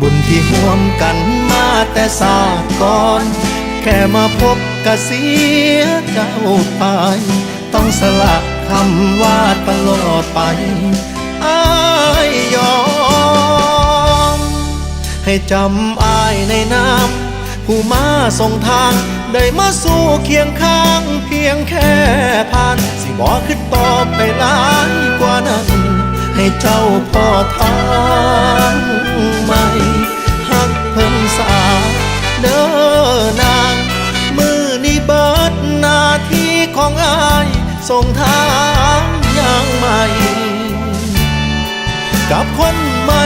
บุญที่ห่วมกันมาแต่ศาสก่อน แค่มาพบกะเสียเจ้าไป ต้องสละคำว่าตลอดไปอายยอม ให้จำอายในน้ำผู้มาส่งทาง ได้มาสู่เคียงข้างเพียงแค่ผ่าน สิบอกขึ้นต่อไปหลายกว่านั้น ให้เจ้าพ่อทาง ส่งทางอย่างใหม่ กับคนใหม่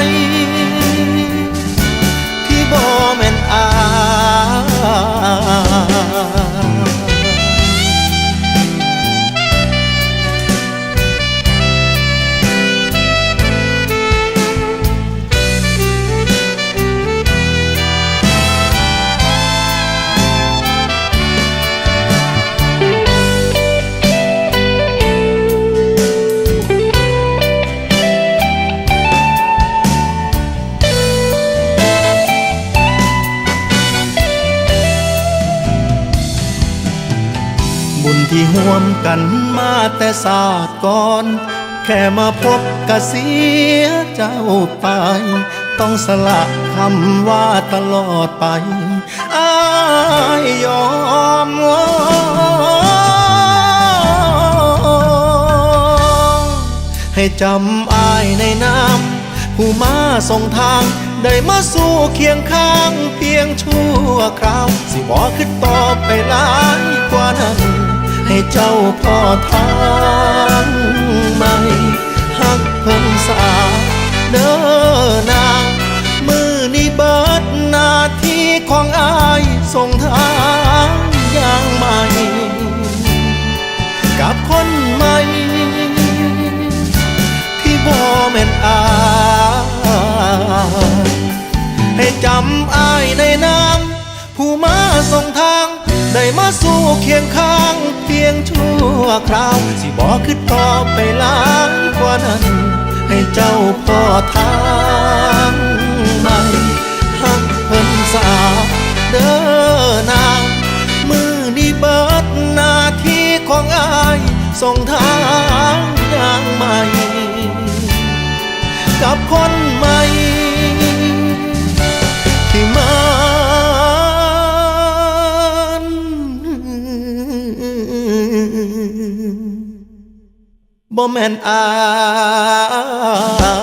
บุญที่ห่วมกันมาแต่ศาสตร์ก่อน แค่มาพบกะเสียเจ้าไป ต้องสละคำว่าตลอดไปอายยอมให้จำอายในน้ำผู้มาส่งทางได้มาสู่เคียงข้างเพียงชั่วคราว สิบอกขึ้นต่อไปหลายกว่านั้น ให้เจ้าพ่อทางใหม่หักเพิ่นสาเด้อนางมือนี้เบิดหน้าที่ของอายส่งทางอย่างใหม่ กับคนใหม่ ที่บ่แม่นอายให้จำอายในน้ำผู้มาส่งทาง ได้มาสู่เคียงข้าง คราว สิบอกขึ้นต่อไปหลายกว่านั้น ให้เจ้าพ่อทางใหม่หักเพิ่นสาเด้อนางมือนี้เบิดหน้าที่ของอายส่งทางอย่างใหม่ กับคนใหม่ บ่แม่นอาย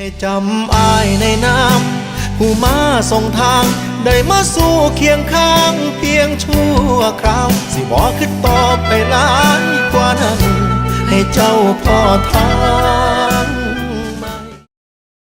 ให้จำอายในน้ำผู้มาส่งทาง ได้มาสู่เคียงข้างเพียงชั่วคราว สิบอกขึ้นต่อไปหลายกว่านั้น ให้เจ้าพ่อทาง